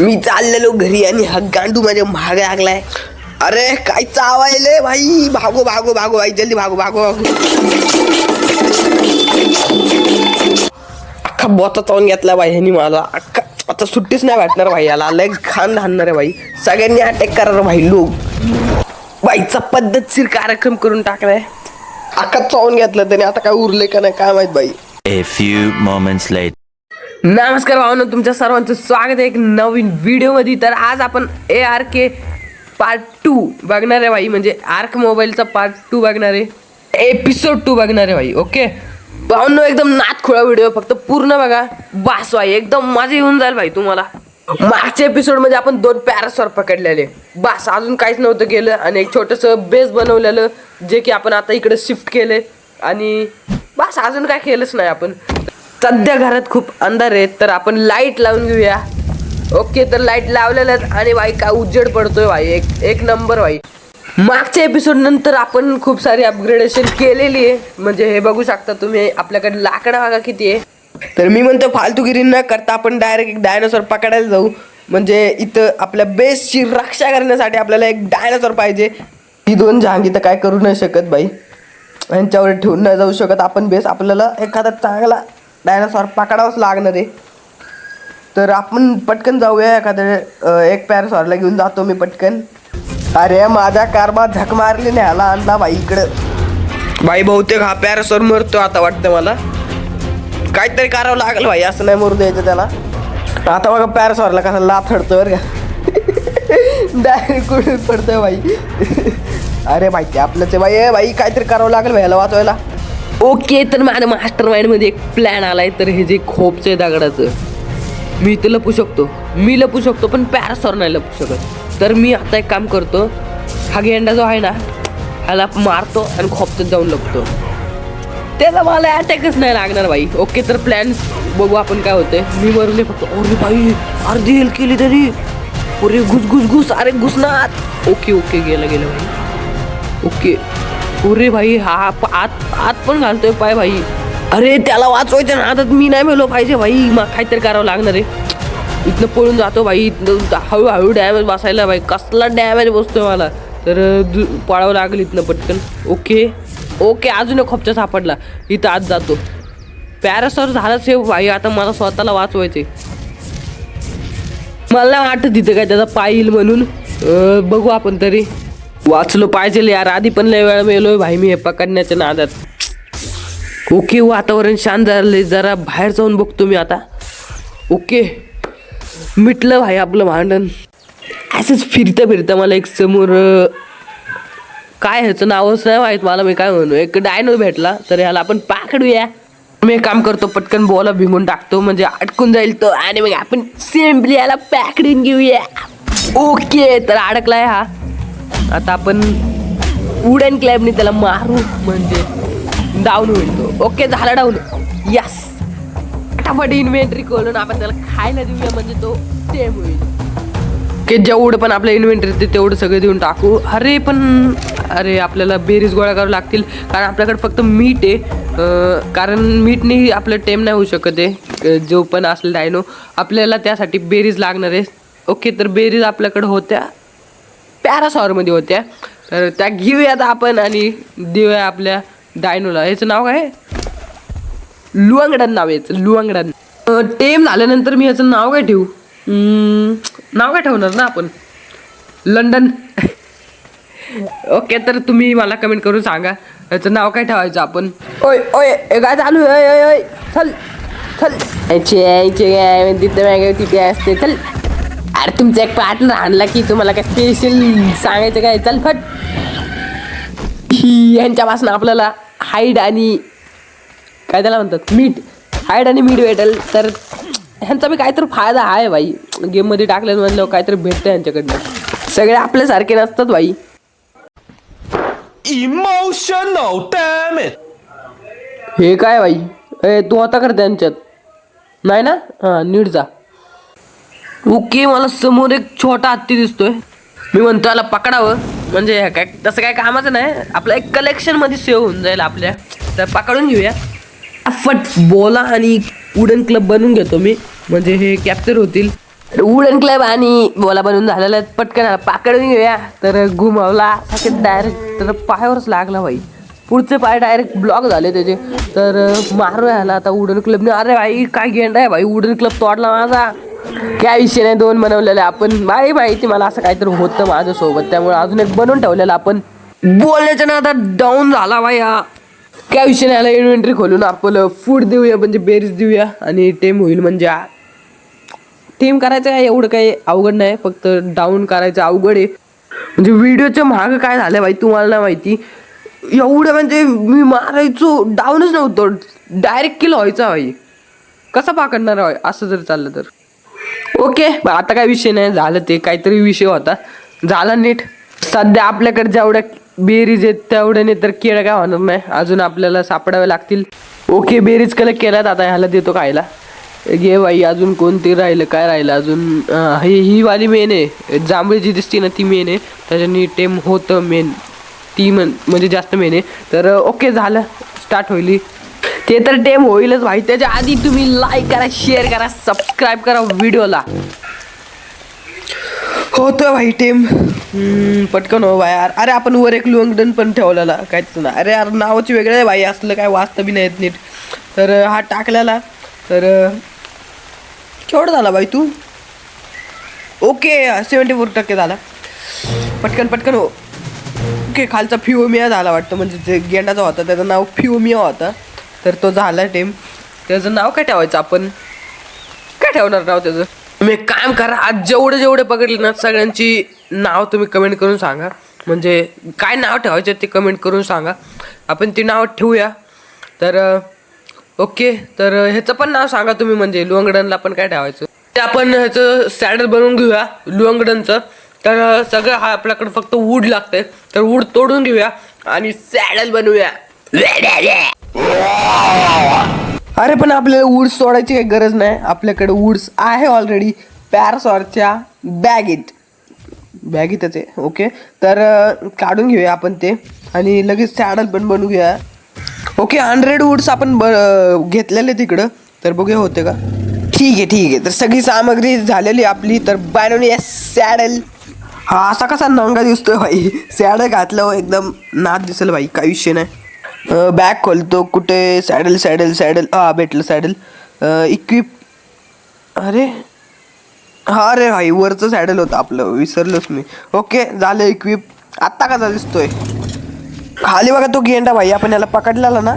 मी चाललेलो घरी आणि हा गांडू माझ्या महाग लागलाय. अरे काय चावायले भाई? भागो भागो भागो भाई जल्दी भागो भागो भागो. अख्खा बोचा चावून घेतला भाई ह्यानी मला. अख्खा आता सुट्टीच नाही वाटणार भाई याला. लय खान धानणार आहे भाई. सगळ्यांनी अटॅक करणार भाई लोक. बाईचा पद्धतशीर कार्यक्रम करून टाकलाय. अख्खा चावून घेतलं त्याने. आता काय उरले का नाही काय माहीत बाई A few moments later. नमस्कार भावना तुमच्या सर्वांचं स्वागत आहे एक नवीन व्हिडिओमध्ये. तर आज आपण A R K part two बघणार आहे भाई. म्हणजे आर्क मोबाईलचा पार्ट टू बघणार आहे. एपिसोड टू बघणार आहे भाई ओके भावनो एकदम नात खुळा व्हिडिओ फक्त पूर्ण बघा. बास भाई एकदम माझे येऊन जाईल भाई तुम्हाला. मागच्या एपिसोडमध्ये आपण दोन पॅरासॉर पकडलेले. बास अजून काहीच नव्हतं केलं आणि एक छोटंसं बेस बनवलेलं जे की आपण आता इकडे शिफ्ट केले आणि बास अजून काय केलंच नाही आपण. सध्या घरात खूप अंधार आहे तर आपण लाइट लावून घेऊया. ओके तर लाइट लावलेल्या आणि बाई काय उजेड पडतोय भाई. एक एक नंबर बाई मागच्या एपिसोड नंतर आपण खूप सारी अपग्रेडेशन केलेली आहे. म्हणजे हे बघू शकता तुम्ही आपल्याकडे लाकडा भागा किती आहे. तर मी म्हणतो फालतूगिरी न करता आपण डायरेक्ट एक डायनोसॉर पकडायला जाऊ. म्हणजे इथं आपल्या बेसची रक्षा करण्यासाठी आपल्याला एक डायनोसॉर पाहिजे. ही दोन जहांगी तर काय करू नाही शकत बाई यांच्यावर ठेवून नाही जाऊ शकत. आपण बेस आपल्याला एखादा चांगला डायनासॉर पकडावंच लागणार आहे. तर आपण पटकन जाऊया एखाद्या एक पॅरासॉरला घेऊन जातो मी पटकन. अरे माझ्या कारमा झक मारली नाही ह्याला आणला बाई इकडं. बाई बहुतेक हा पॅरासॉर मरतो आता वाटतं मला. काहीतरी करावं लागलं भाई असं नाही मरू द्यायचं त्याला. आता बघा पॅरासॉरला कसा लाथ हडतो बरं का. डायरेक्ट कुठून पडतोय बाई. अरे बाई ते आपलंच आहे बाई. ए बाई काहीतरी करावं लागेल भाई ह्याला वाचवायला. ओके तर माझ्या मास्टर माइंडमध्ये एक प्लॅन आलाय तर हे जे खोपचं आहे दगडाचं मी इथं लपू शकतो. मी लपू शकतो पण पॅरासॉर नाही लपू शकत. तर मी आता एक काम करतो हा गेंडा जो आहे ना ह्याला मारतो आणि खोपच्यात जाऊन लपतो. त्याला मला अटॅकच नाही लागणार बाई. ओके तर प्लॅन बघू आपण काय होते मी मरून फक्त. अरे बाई अर्धी हेल केली तरी. अरे घुस घुस घुस. अरे घुसणार ओके ओके गेलं गेलं बाई. ओके. अरे भाई हा प- आत आत पण घालतोय पाय भाई. अरे त्याला वाचवायचं ना आता मी नाही मिळलो पाहिजे भाई. मग काहीतरी करावं लागणार आहे. इथनं पळून जातो भाई. इथनं हळूहळू डॅमेज बसायला भाई. कसला डॅमेज बसतोय मला. तर पळावं लागेल इथनं पटकन. ओके. ओके अजून एक खोपचा सापडला. इथं आत जातो. पॅरासॉर झाला सेव भाई. आता मला स्वतःला वाचवायचे मला वाटत तिथं काय त्याचा पाय येईल म्हणून. बघू आपण तरी. वाचलो पाहिजे यार. आधी पण लय वेळा मेलोय भाई मी हे पकडण्याच्या नादात. ओके वातावरण शांत झालंय जरा बाहेर जाऊन बघतो मी आता. ओके. मिटलं भाई आपलं भांडण. असंच फिरता फिरता मला एक समोर काय ह्याचं नावच नाही माहीत मला मी काय म्हणू. एक डायनो भेटला तर ह्याला आपण पाकडूया. मी एक काम करतो पटकन बॉला भिंगून टाकतो म्हणजे अडकून जाईल तो आणि मग आपण सिम्पली याला पॅकडून घेऊया. ओके तर अडकलाय हा. आता आपण वुडन क्लॅबने त्याला मारू म्हणजे डाऊन होईल तो. ओके झाला डाऊन यस फटाफट इन्व्हेंटरी खोलून आपण त्याला खायला देऊया म्हणजे तो टेम होईल. की जेवढं पण आपलं इन्व्हेंटरी ते तेवढं सगळं देऊन टाकू. अरे पण अरे आपल्याला बेरीज गोळा करावं लागतील कारण आपल्याकडे फक्त मीठ आहे. कारण मीठने आपलं टेम नाही होऊ शकत आहे. जो पण असेल डायनो आपल्याला त्यासाठी बेरीज लागणार आहे. ओके तर बेरीज आपल्याकडे होत्या. पॅरासॉरमध्ये होत्या. तर त्या घेऊयात आपण आणि देऊया आपल्या डायनोला. याचं नाव काय? लुवंगडन नाव याचं लुवंगडन टेम झाल्यानंतर मी याचं नाव काय ठेवू? हम्म, नाव काय ठेवणार ना आपण? लंडन. ओके तर तुम्ही मला कमेंट करून सांगा याचं नाव काय ठेवायचं आपण? ओय ओय काय चालू आहे? ओय ओय चल चल. तिथे मागे तिथे असते. चल. अरे तुमचा एक पार्टनर आणला की तुम्हाला काय स्पेशल सांगायचं काय? चल फट. ही यांच्यापासून आपल्याला हाईड आणि काय त्याला म्हणतात? मीठ हाईड आणि मीठ भेटेल. तर ह्यांचा बी काहीतरी फायदा आहे बाई. गेममध्ये टाकल्यानं म्हणल्यावर काहीतरी भेटतं यांच्याकडनं. सगळे आपल्यासारखे नसतात damn it! हे काय बाई? ए तू आता कर त्यांच्यात नाही ना? हां नीट जा. ओके मला समोर एक छोटा हत्ती दिसतोय. मी म्हणतो त्याला पकडावं. म्हणजे काय तसं काय कामाचं नाही. आपलं एक कलेक्शनमध्ये सेव्ह होऊन जाईल आपल्या. तर पकडून घेऊया. फट बोला आणि वुडन क्लब बनवून घेतो मी. म्हणजे हे कॅप्चर होतील. वुडन क्लब आणि बोला बनवून झालेला आहे. पटकन पाकडून घेऊया. तर घुमावला. डायरेक्ट तर पायावरच लागला भाई. पुढचे पाय डायरेक्ट ब्लॉक झाले त्याचे. तर मारू ह्याला आता वुडन क्लबने अरे भाई काय गेंड आहे भाई? वुडन क्लब तोडला माझा. काय विषय नाही दोन बनवलेले आपण. माही माहिती मला असं काहीतरी होतं माझ्यासोबत. त्यामुळे अजून एक बनवून ठेवलेलं आपण. बोलण्याच्या ना आता डाऊन झाला भाई हा. काय विषय नाही याला इन्व्हेंटरी खोलून आपलं फूड देऊया म्हणजे बेरीज देऊया आणि टेम होईल म्हणजे टीम करायचं काय? एवढं काही अवघड नाही. फक्त डाऊन करायचं अवघड आहे. म्हणजे व्हिडिओच्या मागं काय झालं भाई तुम्हाला नाही माहिती. एवढं म्हणजे मी मारायचो डाऊनच नव्हतो. डायरेक्ट किल व्हायचा भाई कसा पाकडणार असं जर चाललं तर. ओके आता काय विषय नाही झालं ते काहीतरी विषय होता. झाला नीट. सध्या आपल्याकडे जेवढ्या बेरीज आहेत तेवढ्याने तर केळं काय होणार नाही. अजून आपल्याला सापडावे लागतील. ओके बेरीज कलेक्ट केल्यात आता ह्याला देतो खायला. घे बाई अजून कोणती राहिलं काय राहिलं अजून ही ही वाली मेन आहे. जांभळी जी दिसते ना ती मेन आहे. त्याच्यानी टेम होतं मेन ती म्हण म्हणजे जास्त मेन आहे. तर ओके झालं. स्टार्ट होईल ते तर टेम होईलच भाई. त्याच्या आधी तुम्ही लाईक करा शेअर करा सबस्क्राईब करा व्हिडिओला होतं भाई टेम पटकन हो भाई यार. अरे आपण वर एक लुंगडन पण ठेवलेला. काहीच ना अरे यार नावाची वेगळं आहे भाई. असलं काय वाचतं बी नाहीत नीट. तर हा टाकलेला. तर केवढा झाला बाई तू? ओके सेवन्टी फोर टक्के झाला. पटकन पटकन हो. ओके खालचा फिओमिया झाला वाटतं. म्हणजे जे गेंडाचा होता त्याचं नाव फिओमिया होता. तर तो झाला टेम त्याचं नाव काय ठेवायचं आपण? काय ठेवणार नाव त्याचं? तुम्ही एक काम करा आज जेवढे जेवढे पकडले ना सगळ्यांची नाव तुम्ही कमेंट करून सांगा. म्हणजे काय नाव ठेवायचं ते कमेंट करून सांगा. आपण ती नाव ठेवूया. तर ओके. तर ह्याचं पण नाव सांगा तुम्ही म्हणजे लुवंगडनला पण काय ठेवायचं. ते आपण ह्याचं सॅडल बनवून घेऊया लुवंगडनचं तर सगळं हा आपल्याकडे फक्त वूड लागतंय. तर वूड तोडून घेऊया आणि सॅडल बनवूया. अरे पण आपल्याला वूड्स सोडायची काही गरज नाही. आपल्याकडे वूड्स आहे ऑलरेडी पॅरासॉरच्या बॅगेत बॅगेतच आहे ओके तर काढून घेऊया आपण ते. आणि लगेच सॅडल पण बनवून घ्या ओके हंड्रेड वूड्स आपण ब घेतलेले तिकडं. तर बघूया होते का? ठीक आहे ठीक आहे. तर सगळी सामग्री झालेली आपली. तर बनवूया सॅडल हा असा कसा नंगा दिसतोय भाई सॅडल घातलं एकदम नाद दिसेल भाई काही विषय नाही. बॅग खोलतो कुठे सॅडल सॅडल सॅडल हा भेटलं सॅडल इक्विप अरे. हा अरे भाई वरचं सॅडल होतं आपलं विसरलोच मी. ओके झालं इक्विप आत्ता कसा दिसतोय? खाली बघा तो गेंडा भाई आपण याला पकडलेला ना.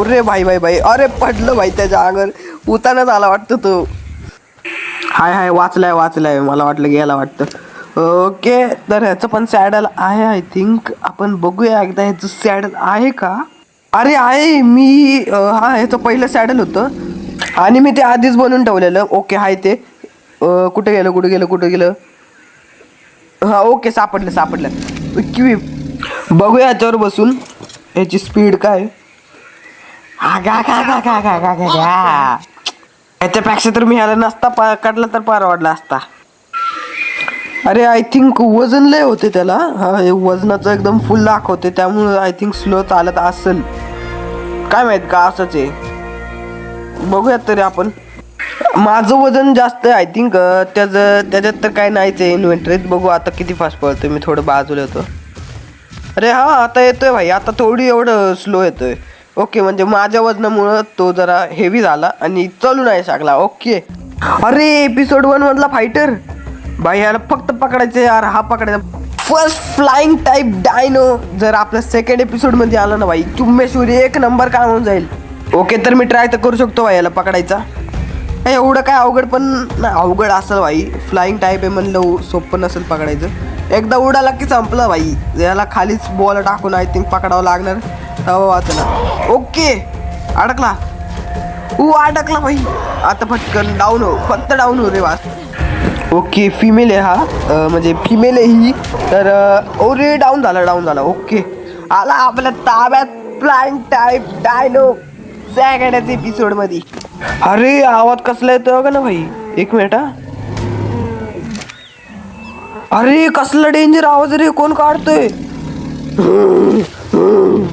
अरे भाई भाई भाई. अरे पडलं भाई त्याच्या अगर उताना आला वाटतं तो. हाय हाय वाचलाय वाचलाय. मला वाटलं गेला वाटतं. ओके तर ह्याचं पण सॅडल आहे आय थिंक आपण बघूया एकदा ह्याचं सॅडल आहे का? अरे आहे मी हा हे ह्याचं पहिलं सॅडल होतं. आणि मी ते आधीच बनवून ठेवलेलं ओके आहे ते. कुठं कुठे गेलं कुठे गेलं कुठे गेलं? हा ओके सापडलं सापडलं. किवी बघूया याच्यावर बसून याची स्पीड काय. आगा, याच्यापेक्षा तर मी ह्याला नसता पकडला तर परवडला असता. अरे आय थिंक वजन लय होते त्याला. हा हे वजनाचं एकदम फुल दाखवते त्यामुळे आय थिंक स्लो चालत असेल. काय माहीत का असंच आहे. बघूयात तरी आपण. माझं वजन जास्त आहे आय थिंक त्याचं त्याच्यात तर काय नाहीच आहे इन्व्हेंटरीत बघू आता किती फास्ट पळतोय. मी थोडं बाजूला येतो. अरे हा आता येतोय भाई. आता थोडी एवढं स्लो येतोय. ओके म्हणजे माझ्या वजनामुळं तो जरा हेवी झाला आणि चलू नाही शकला ओके अरे एपिसोड वन मधला फायटर भाई ह्याला फक्त पकडायचं यार. हा पकडायचा. फर्स्ट फ्लाइंग टाईप डायनो जर आपल्या सेकंड एपिसोडमध्ये आला ना भाई चुम्मेश्वरी एक नंबर काम होऊन जाईल? ओके तर मी ट्राय तर करू शकतो भाई याला पकडायचा. एवढं काय अवघड पण अवघड असेल भाई फ्लाइंग टाईप आहे म्हणलं उ- सोपं नसेल पकडायचं. एकदा उडाला की संपलं भाई याला खालीच बॉल टाकून आय थिंक पकडावं लागणार. तेव्हा वाचणार ओके अडकला. ऊ अडकला भाई आता पटकन डाऊन हो. फक्त डाऊन हो रे वाच ओके फिमेल आहे हा. म्हणजे फिमेल आहे ही. तर ओ ओरे डाऊन झाला डाऊन झाला. ओके. आला आपल्या ताब्यात. फ्लाइंग टाईप डायनो सॅकड्याच एपिसोडमध्ये. अरे आवाज कसला येतो का ना भाई. एक मिनिट हा. अरे कसला डेंजर आवाज रे? कोण काढतोय?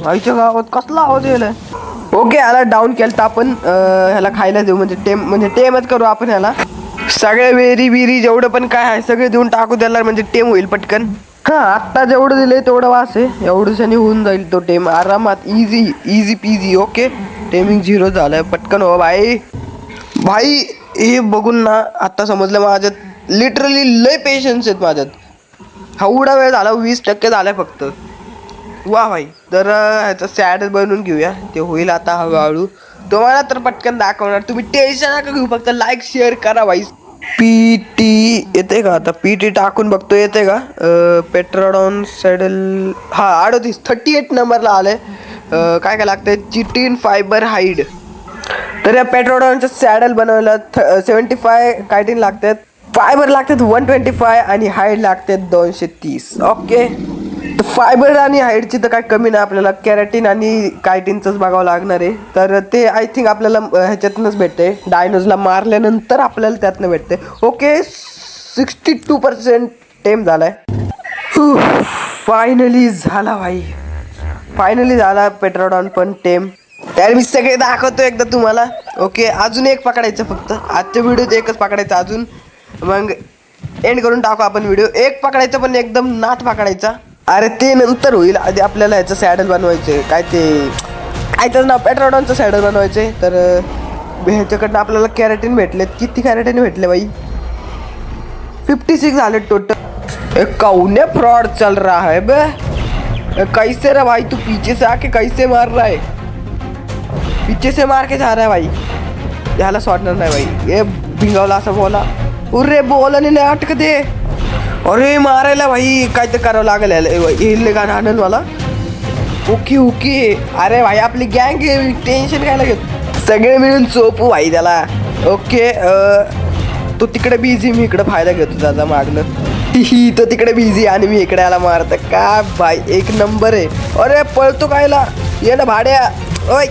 आईच्या गावात कसला आवाज यायला? ओके याला डाऊन केलं तर आपण ह्याला खायला देऊ. म्हणजे टेम म्हणजे टेमच करू आपण ह्याला. सगळे वेरी बिरी जेवढं पण काय आहे सगळे देऊन टाकू त्याला म्हणजे टेम होईल पटकन. हा आत्ता जेवढं दिले तेवढं वास आहे. एवढ्याशाने होऊन जाईल तो टेम. आरामात easy easy peasy okay taming zero झालं पटकन हो भाई भाई हे बघून ना आता समजलं माझ्यात. लिटरली लय पेशन्स आहेत माझ्यात. एवढा वेळ झाला वीस टक्के झालाय फक्त. वा भाई तर ह्याचं सॅड बनवून घेऊया. ते होईल आता हळूहळू. तुम्हाला तर पटकन दाखवणार. तुम्ही टेन्शन नका घेऊ फक्त लाईक शेअर करा भाई. पी टी येते का? आता पी टी टाकून बघतो येते का? पेट्रोडॉन सॅडल हा अडोतीस थर्टी एट नंबरला आलंय काय काय लागतंय? Chitin fibre hide. तर या पेट्रोडॉनचं सॅडल बनवायला सेवन्टी फाय कायटीन लागतात फायबर लागतात वन ट्वेंटी फाय आणि हाईड लागतात दोनशे तीस. ओके फायबर आणि हाईटची तर काय कमी नाही आपल्याला. कॅरेटीन आणि कायटीनचंच बघावं लागणार आहे. तर ते आय थिंक आपल्याला ह्याच्यातनंच भेटते. डायनोजला मारल्यानंतर आपल्याला त्यातनं भेटते. Okay sixty two percent tame झालाय. फायनली झाला भाई. फायनली झाला पेट्रोडॉन पण टेम. त्याला मी सगळे दाखवतो एकदा तुम्हाला. ओके अजून एक पकडायचं फक्त. आजच्या व्हिडिओत एकच पकडायचं अजून. मग एंड करून टाकू आपण व्हिडिओ. एक पकडायचं पण एकदम नाथ पकडायचा. अरे ते नंतर होईल. आधी आपल्याला ह्याचं सॅडल बनवायचं काय ते काय त्याचं नाव पेट्रोडॉनचं सॅडल बनवायचे तर ह्याच्याकडनं आपल्याला कॅरेटीन भेटले किती कॅरेटीन भेटले बाई? फिफ्टी सिक्स झाले टोटल कौने फ्रॉड चल रहा है बे. कैसे रे भाई तू पीछे से आके कैसे मार रहा है? पीछे से मार के जा रहा है भाई. याला सोडणार नाही भाई. ए भिंगावला असं बोला. उरे बोला नाही अटक दे. अरे मारायला भाई काय तर करावं लागेल. याला. येईल का नानन मला. Okay okay. अरे भाई आपली गँग टेन्शन काय लागेल सगळे मिळून चोपू भाई त्याला. ओके तो तिकडे बिझी मी इकडे फायदा घेतो त्याचा मागणं ही तो तिकडे बिझी आणि मी इकडे आला मारतं. का भाई एक नंबर आहे. अरे पळतो कायला ये ना भाड्या. ओय.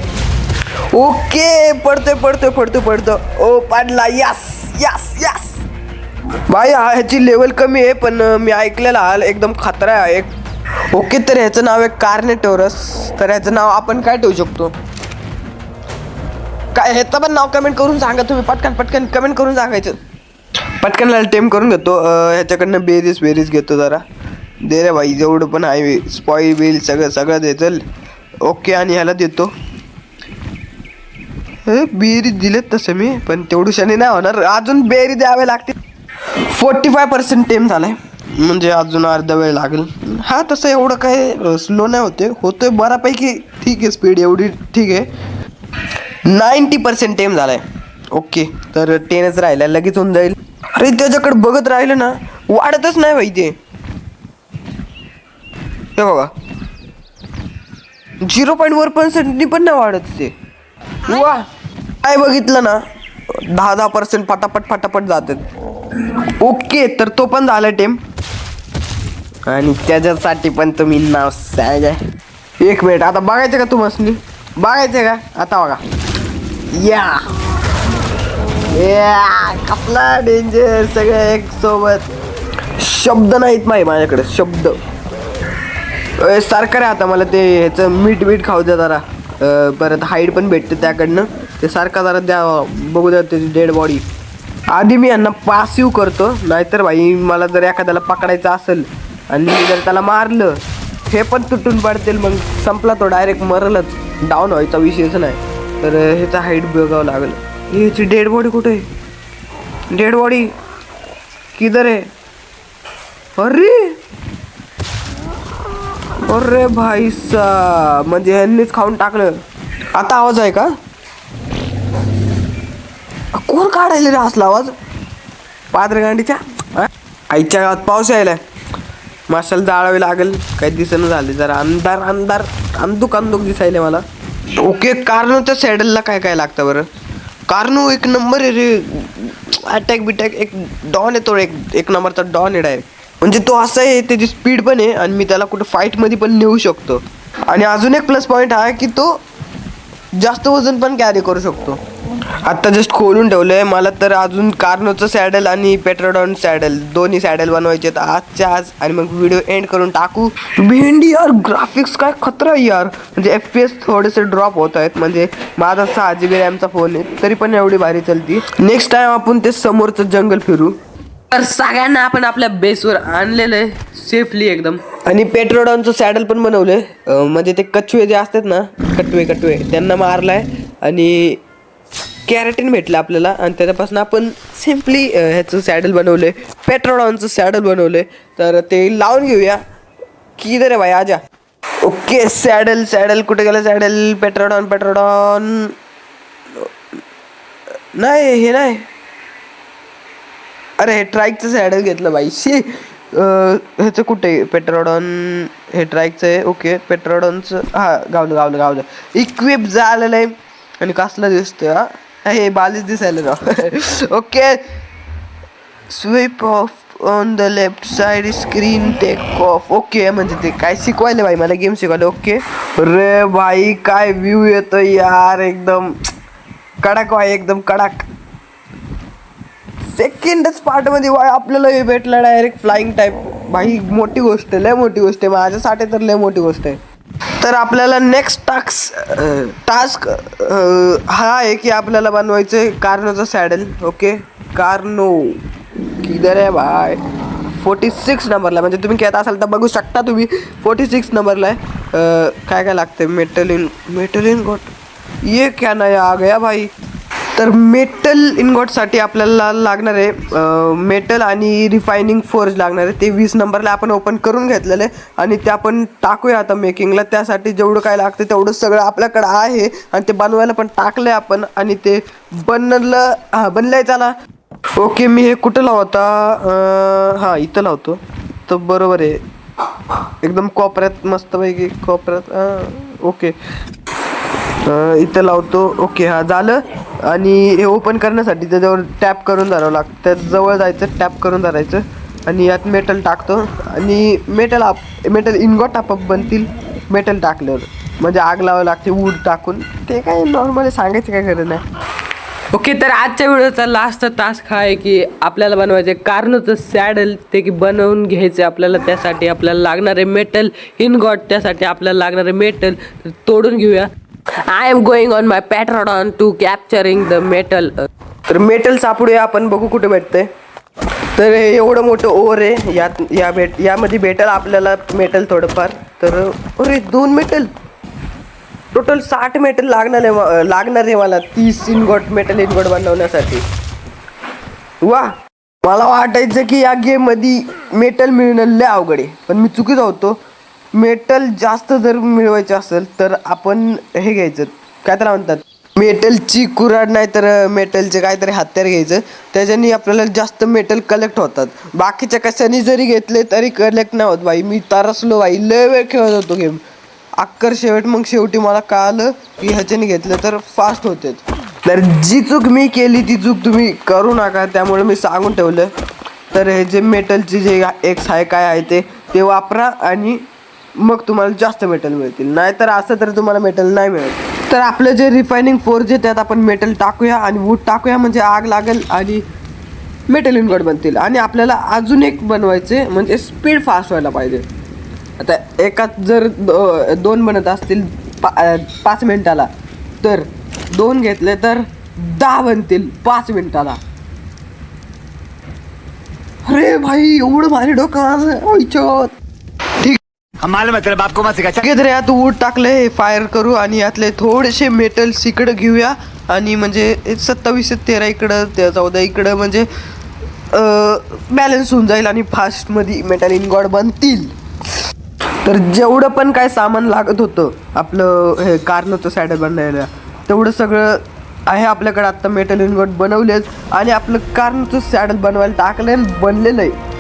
ओके पडतोय पडतोय पडतोय पडतो ओ पाडला. यस यस यस भाई हा ह्याची लेवल कमी आहे पण मी ऐकलेलं हा एकदम खतरा आहे एक. ओके तर ह्याचं नाव आहे कार्नेटोरस. तर ह्याचं नाव आपण काय ठेवू शकतो? काय ह्याचं पण नाव कमेंट करून सांगा तुम्ही. पटकन पटकन कमेंट करून सांगायचं. पटकन टेम करून घेतो. ह्याच्याकडनं बेरीज बेरीज घेतो जरा. दे रे भाई जेवढं पण आहे स्पॉई बिल सगळं सगळं दे चल. ओके आणि ह्याला देतो. बेरीज दिलेत तसं मी पण तेवढूशाने नाही होणार. अजून बेरी द्यावे लागतील. फोर्टी फाय पर्सेंट टेम झालाय. म्हणजे अजून अर्धा वेळ लागेल. हा तसं एवढं काय स्लो नाही होते. होतोय बऱ्यापैकी ठीक आहे स्पीड एवढी ठीक आहे. नाईन्टी पर्सेंट टेम झालाय. ओके तर टेनच राहिला लगेच होऊन जाईल. अरे त्याच्याकडे बघत राहिलं ना वाढतच नाही ते. हे बघा. झिरो पॉईंट वर पर्सेंटनी पण नाही वाढत ते. वा काय बघितलं ना? दहा दहा पर्सेंट फटाफट फटाफट जातात ओके तर तो पण झाला टेम आणि त्याच्यासाठी पण तुम्ही नाव सांगा. एक मिनिट आता बघायचं का तुम्हाला बघायचं का? आता बघा. या. या कसला डेंजर सगळे एक सोबत. शब्द नाहीत माही माझ्याकडे शब्द. सारखं रे आता मला ते ह्याचं मीठ बीठ खाऊ द्या जरा. परत हाईट पण भेटते त्याकडनं. ते सारखा जरा द्या बघू द्या त्याची डेड बॉडी आधी मी यांना पासिव करतो नाहीतर भाई मला जर एखाद्याला पकडायचं असेल आणि मी जर त्याला मारलं हे पण तुटून पडतील मग संपला तो डायरेक्ट मरलच. डाऊन व्हायचा विषयच नाही. तर ह्याचा हाईट बघावं लागेल. ह्याची डेड बॉडी कुठे आहे? डेड बॉडी किधर आहे? अरे! अरे भाई सा म्हणजे ह्यांनीच खाऊन टाकलं. आता आवाज आहे का? कोण काढायला रे असला आवाज? पादरगांडीच्या? आईच्या गावात पाऊस यायला माशाला जाळावे लागेल. काही दिसेना झाले जरा. अंधार अंधार अंदूक अंदूक दिसायले मला. ओके कार्नोच्या सॅडलला काय काय लागतं बरं? कार्नो एक नंबर आहे रे. अटॅक बिटॅक एक डॉन आहे तो एक एक नंबरचा डॉन आहे डायरेक्ट म्हणजे तो असा आहे त्याची स्पीड पण आहे आणि मी त्याला कुठं फाईटमध्ये पण नेऊ शकतो. आणि अजून एक प्लस पॉईंट हा आहे की तो जास्त वजन पण कॅरी करू शकतो. आत्ता जस्ट खोलून ठेवलं आहे मला तर अजून कार्नोचं सॅडल आणि पेट्रोडॉन सॅडल दोन्ही सॅडल बनवायचे आहेत आजच्या आज. आणि मग व्हिडिओ एंड करून टाकू. भेंडी यार ग्राफिक्स काय खतरा यार. म्हणजे एफ पी एस थोडेसे ड्रॉप होत आहेत. म्हणजे माझा सहा जी बी रॅमचा फोन आहे. तरी पण एवढी भारी चलती. नेक्स्ट टाइम आपण ते समोरचं जंगल फिरू. तर सगळ्यांना आपण आपल्या बेसवर आणलेलं आहे. सेफली एकदम. आणि पेट्रोडॉनचं सॅडल पण बनवलंय. अं, म्हणजे ते कछवे जे असतात ना कटवे कटवे त्यांना मारलाय. आणि कॅरेटीन भेटलं आपल्याला आणि त्याच्यापासून आपण सिम्पली ह्याचं सॅडल बनवलंय. पेट्रोडॉनचं सॅडल बनवलंय. तर ते लावून घेऊया. की रे भाई आजा. Okay saddle saddle. कुठे गेलं सॅडल? पेट्रोडॉन पेट्रोडॉन. नाही हे नाही. अरे हे ट्राईकचं सॅडल घेतलं बाई. शी. ह्याचं कुठे पेट्रोडॉन हे ट्रायकचं आहे. ओके पेट्रोडॉनचं हा गावलं गावलं गावलं इक्विप झालेलं आहे. आणि कसलं दिसतोय हा? हे बालीच दिसायला राव okay sweep off on the left side screen take off okay म्हणजे ते काय शिकवायले भाई मला गेम शिकवायला ओके रे भाई काय व्ह्यू येतो यार एकदम. कडक भाई एकदम कडक. सेकंडच पार्टमध्ये वाय आपल्याला हे भेटलं डायरेक्ट फ्लाइंग टाईप भाई मोठी गोष्ट आहे लय मोठी गोष्ट आहे. माझ्यासाठी तर लय मोठी गोष्ट आहे. तर आपल्याला नेक्स्ट टास्क टास्क हा आहे की आपल्याला बनवायचं आहे कार्नोचं सॅडल ओके कार्नो किधर आहे बाय फोर्टी सिक्स नंबरला म्हणजे तुम्ही घेत असाल तर बघू शकता तुम्ही. फोर्टी सिक्स नंबरला आहे काय काय लागतं मेटल इन मेटल इन गोट ये क्या नया आ गया भाई? तर मेटल इनगॉटसाठी आपल्याला लागणार आहे मेटल आणि रिफायनिंग फोर्ज लागणार आहे. ते वीस नंबरला आपण ओपन करून घेतलेलं आहे आणि ते आपण टाकूया आता मेकिंगला त्यासाठी जेवढं काय लागतं तेवढं सगळं आपल्याकडं आहे आणि ते बनवायला पण टाकलं आहे आपण आणि ते बनलं हां बनलं आहे त्याला ओके मी हे कुठं लावता? हां इथं लावतो. तर बरोबर आहे. एकदम कोपऱ्यात मस्तपैकी कोपऱ्यात ओके. इथं लावतो. ओके हा झालं. आणि हे ओपन करण्यासाठी त्याच्यावर टॅप करून धरावं लागतं त्यात जवळ जायचं टॅप करून धरायचं. आणि यात मेटल टाकतो. आणि मेटल आप मेटल इनगॉट आपाप बनतील मेटल टाकल्यावर. म्हणजे आग लावावं लागते वूड टाकून. ते काय नॉर्मली सांगायचं काय गरज नाही. ओके तर आजच्या व्हिडिओचा लास्टचा टास्क हा आहे की आपल्याला बनवायचे कार्नोचं सॅडल ते की बनवून घ्यायचे आपल्याला. त्यासाठी आपल्याला लागणारे मेटल इनगॉट त्यासाठी आपल्याला लागणारे मेटल तोडून घेऊया. I am going on my patron to capturing the metal तर मेटल सापडूया आपण बघू कुठे भेटते तर हे एवढं मोठं ओर आहे. यात या भेट यामध्ये भेटेल आपल्याला मेटल थोडंफार. तर अरे दोन मेटल टोटल साठ मेटल लागणार आहे लागणार आहे मला. तीस इनगोट मेटल इनगोट बनवण्यासाठी. वा. मला वाटायचं की या गेममध्ये मेटल मिळणं लय अवघड आहे. पण मी चुकीच होतो. मेटल जास्त जर मिळवायचं असेल तर आपण हे घ्यायचं. काय त्याला म्हणतात? मेटलची कुऱ्हाड नाही तर मेटलचे काहीतरी हत्यार घ्यायचं. त्याच्याने आपल्याला जास्त मेटल कलेक्ट होतात. बाकीच्या कशाने जरी घेतले तरी कलेक्ट नाही होत बाई. मी तरसलो बाई. लय वेळ खेळत होतो गेम अक्कर शेवट मग शेवटी मला कळालं की ह्याच्याने घेतलं तर फास्ट होते तर जी चूक मी केली ती चूक तुम्ही करू नका. त्यामुळे मी सांगून ठेवलं. तर हे जे मेटलचे जे एक्स आहे काय आहे ते ते वापरा आणि मग तुम्हाला जास्त मेटल मिळतील. नाहीतर असं तर तुम्हाला मेटल नाही मिळत. तर आपलं जे रिफायनिंग फोर जे त्यात आपण मेटल टाकूया आणि वूड टाकूया म्हणजे आग लागेल आणि मेटल इनगॉट बनतील. आणि आपल्याला अजून एक बनवायचे म्हणजे स्पीड फास्ट व्हायला पाहिजे. आता एकात जर दो- दोन बनत असतील पा पाच मिनटाला तर दोन घेतले तर दहा बनतील पाच मिनटाला. अरे भाई एवढं भारी डोकं माझं मालूम आहे तेरा बाप को मत सिखा ठीक आहे तर यात टाकले फायर करू आणि यातले थोडेसे मेटल्स इकडं घेऊया. आणि म्हणजे सत्तावीस तेरा इकडं ते चौदा इकडं म्हणजे बॅलन्स होऊन जाईल आणि फास्टमध्ये मेटल इनगॉड बनतील. तर जेवढं पण काय सामान लागत होतं आपलं हे कार्नचं सॅडल बनवायला तेवढं सगळं आहे आपल्याकडे. आत्ता मेटल इनगोट बनवलेच आणि आपलं कार्नचं सॅडल बनवायला टाकलं आणि बनलेलं आहे.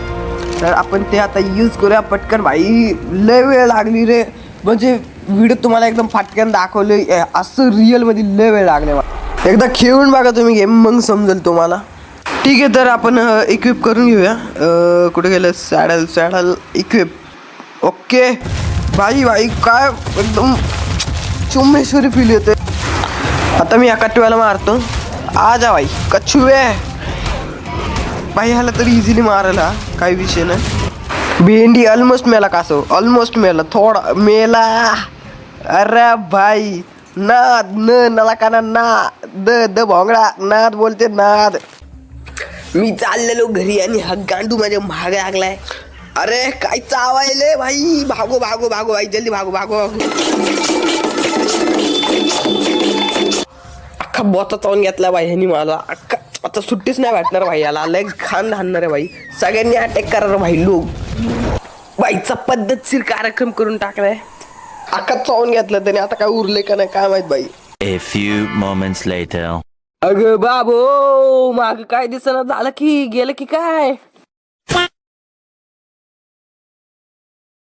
तर आपण ते आता यूज करूया. पटकन भाई लय वेळ लागली रे. म्हणजे व्हिडिओ तुम्हाला एकदम फाटक्यान दाखवले. असं रिअलमध्ये लय वेळ लागले मला. एकदा खेळून बघा तुम्ही गेम मग समजेल तुम्हाला. ठीक आहे तर आपण इक्विप करून घेऊया. कुठे गेलं? सॅडल सॅडल इक्विप ओके भाई भाई काय एकदम चुम्मेश्वरी फील येते आता मी या कटव्याला मारतो. आ जा भाई कछुए भाई ह्याला तरी इझिली मारायला काही विषय नाही. भेंडी ऑलमोस्ट मेला कासव ऑलमोस्ट मेला थोडा मेला. अरे भाई नाद न नला काना ना द द भोंगडा नाद बोलते नाद. मी चाललेलो घरी आणि हा गांडू माझ्या महाग लागलाय. अरे काय चावायले भाई भागो भागो भागो भाई जल्दी भागो भागो. अख्खा बोचा चावून घेतला भाई ह्यानी मला. अख्खा आता सुट्टीच नाही भेटणार भाई याला. लय खान हाणणार आहे भाई. सगळ्यांनी अटॅक करा भाई लोक. बाईचा पद्धतशीर कार्यक्रम करून टाकलाय. अख्खा चावून घेतला त्याने. आता काय उरले का नाही काय माहीत बाई A few moments later. अगं बाबो माग काय दिसना झालं की गेलं की काय?